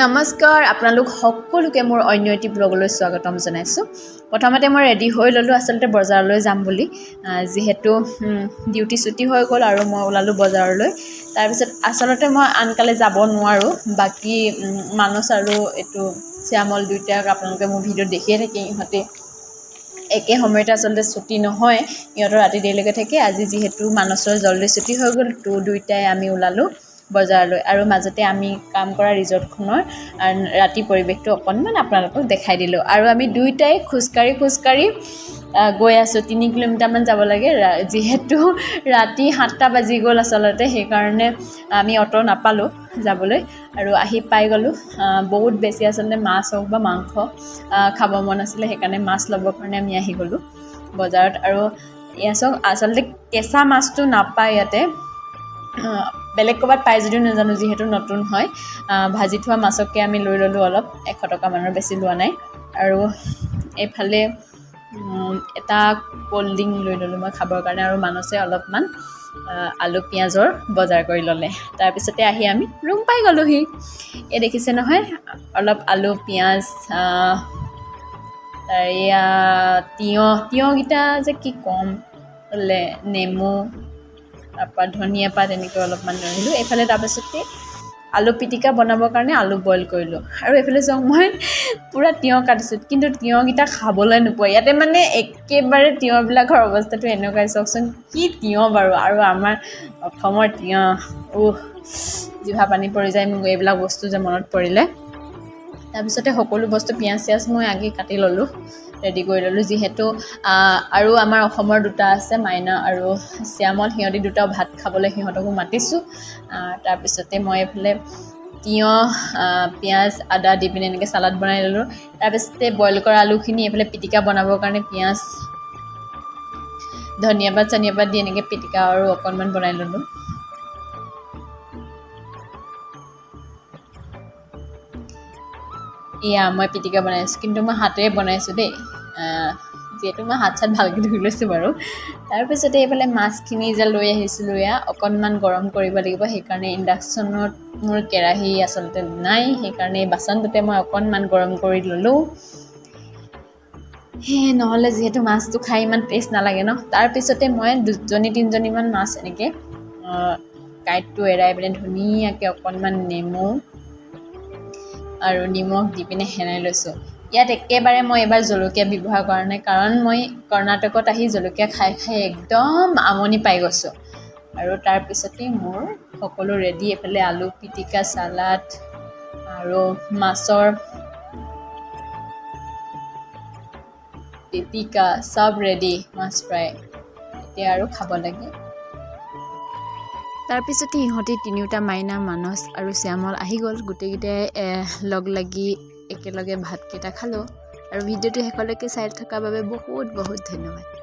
নমস্কাৰ আপোনালোক সকলোকে মোৰ অন্য এটি ব্লগলৈ স্বাগতম জনাইছোঁ। প্ৰথমতে মই ৰেডি হৈ ল'লোঁ আচলতে বজাৰলৈ যাম বুলি। যিহেতু ডিউটি ছুটি হৈ গ'ল আৰু মই ওলালোঁ বজাৰলৈ। তাৰপিছত আচলতে মই আনকালে যাব নোৱাৰোঁ। বাকী মানস আৰু এইটো শ্যামল দুয়োটাক আপোনালোকে মোৰ ভিডিঅ'ত দেখিয়ে থাকে। ইহঁতে একে সময়তে আচলতে ছুটি নহয়। সিহঁতৰ ৰাতি দেৰিলৈকে থাকে। আজি যিহেতু মানসৰ জল্দি ছুটি হৈ গ'ল তো দুয়োটাই আমি ওলালোঁ। বজাৰলৈ আৰু মাজতে আমি কাম কৰা ৰিজৰ্টখনৰ ৰাতি পৰিৱেশটো অকণমান আপোনালোকক দেখাই দিলোঁ। আৰু আমি দুয়োটাই খোজকাঢ়ি খোজকাঢ়ি গৈ আছোঁ। তিনি কিলোমিটাৰমান যাব লাগে। যিহেতু ৰাতি সাতটা বাজি গ'ল আচলতে সেইকাৰণে আমি অ'টো নাপালোঁ যাবলৈ। আৰু আহি পাই গ'লোঁ। বহুত বেছি আচলতে মাছ হওক বা মাংস খাব মন আছিলে সেইকাৰণে মাছ ল'বৰ কাৰণে আমি আহি গ'লোঁ বজাৰত। আৰু এয়া চাওক আচলতে কেঁচা মাছটো নাপায় ইয়াতে। বেলেগ ক'ৰবাত পাই যদিও নাজানো যিহেতু নতুন হয়। ভাজি থোৱা মাছকে আমি লৈ ল'লোঁ অলপ এশ টকামানৰ বেছি লোৱা নাই। আৰু এইফালে এটা ক'ল্ড ড্ৰিংক লৈ ল'লোঁ মই খাবৰ কাৰণে আৰু মানছে অলপমান আলু পিঁয়াজৰ বজাৰ কৰি ল'লে। তাৰপিছতে আহি আমি ৰুম পাই গ'লোহি। এই দেখিছে নহয় অলপ আলু পিঁয়াজ তাৰ এয়া তিয়ঁহ তিয়ঁহকেইটা যে কি ক'ম নেমু তাৰপৰা ধনিয়া পাত এনেকৈ অলপমান লৈ আহিলোঁ। এইফালে তাৰপাছতে আলু পিটিকা বনাবৰ কাৰণে আলু বইল কৰিলোঁ। আৰু এইফালে চাওক মই পূৰা তিয়ঁহ কাটিছোঁ। কিন্তু তিয়ঁহকেইটা খাবলৈ নোপোৱা। ইয়াতে মানে একেবাৰে তিয়ঁহবিলাকৰ অৱস্থাটো এনেকুৱাই। চাওকচোন কি তিয়ঁহ বাৰু? আৰু আমাৰ অসমৰ তিয়ঁহ উহ জিভা পানী পৰি যায় মোক। এইবিলাক বস্তু যে মনত পৰিলে। তাৰপিছতে সকলো বস্তু পিঁয়াজ চিয়াজ মই আগে কাটি ল'লোঁ ৰেডি কৰি ল'লোঁ। যিহেতু আৰু আমাৰ অসমৰ দুটা আছে মাইনা আৰু শ্যামল। সিহঁতি দুটাও ভাত খাবলৈ সিহঁতকো মাতিছোঁ। তাৰপিছতে মই এইফালে তিয়ঁহ পিঁয়াজ আদা দি পিনে এনেকৈ চালাড বনাই ল'লোঁ। তাৰপিছতে বইল কৰা আলুখিনি এইফালে পিটিকা বনাবৰ কাৰণে পিঁয়াজ ধনিয়া পাত চনিয়া পাত দি এনেকৈ পিটিকা আৰু অকণমান বনাই ল'লোঁ। এয়া মই পিটিকা বনাইছোঁ কিন্তু মই হাতেৰে বনাইছোঁ দেই। যিহেতু মই হাত চাত ভালকৈ ধুই লৈছোঁ বাৰু। তাৰপিছতে এইফালে মাছখিনি যে লৈ আহিছিলোঁ এয়া অকণমান গৰম কৰিব লাগিব সেইকাৰণে ইণ্ডাকশ্যনত মোৰ কেৰাহী আচলতে নাই সেইকাৰণে বাচনটোতে মই অকণমান গৰম কৰি ল'লোঁ। সেই নহ'লে যিহেতু মাছটো খাই ইমান টেষ্ট নালাগে ন। তাৰপিছতে মই দুজনী তিনিজনীমান মাছ এনেকৈ কাঁইটটো এৰাই পিনে ধুনীয়াকৈ অকণমান নেমু আৰু নিমখ দি পিনে সেনাই লৈছোঁ। ইয়াত একেবাৰে মই এইবাৰ জলকীয়া ব্যৱহাৰ কৰা নাই কাৰণ মই কৰ্ণাটকত আহি জলকীয়া খাই খাই একদম আমনি পাই গৈছোঁ। আৰু তাৰপিছতে মোৰ সকলো ৰেডি এইফালে আলু পিটিকা চালাড আৰু মাছৰ পিটিকা চব ৰেডি মাছ ফ্ৰাই এতিয়া আৰু খাব লাগে। তাৰপিছতে ইহঁতি তিনিওটা মাইনা মানস আৰু শ্যামল আহি গ'ল। গোটেইকেইটাই লগ লাগি একেলগে ভাতকেইটা খালোঁ। আৰু ভিডিঅ'টো শেষলৈকে চাই থকাৰ বাবে বহুত বহুত ধন্যবাদ।